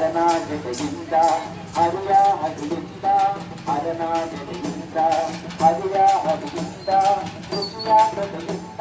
హరనాజయింద హరియా హరియింద హరనాజయింద హరియా హరియింద Krishna ప్రదయింద